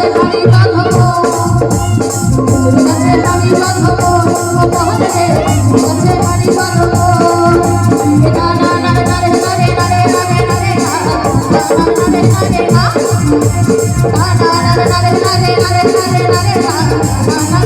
খেজুরের na na na খেজুরের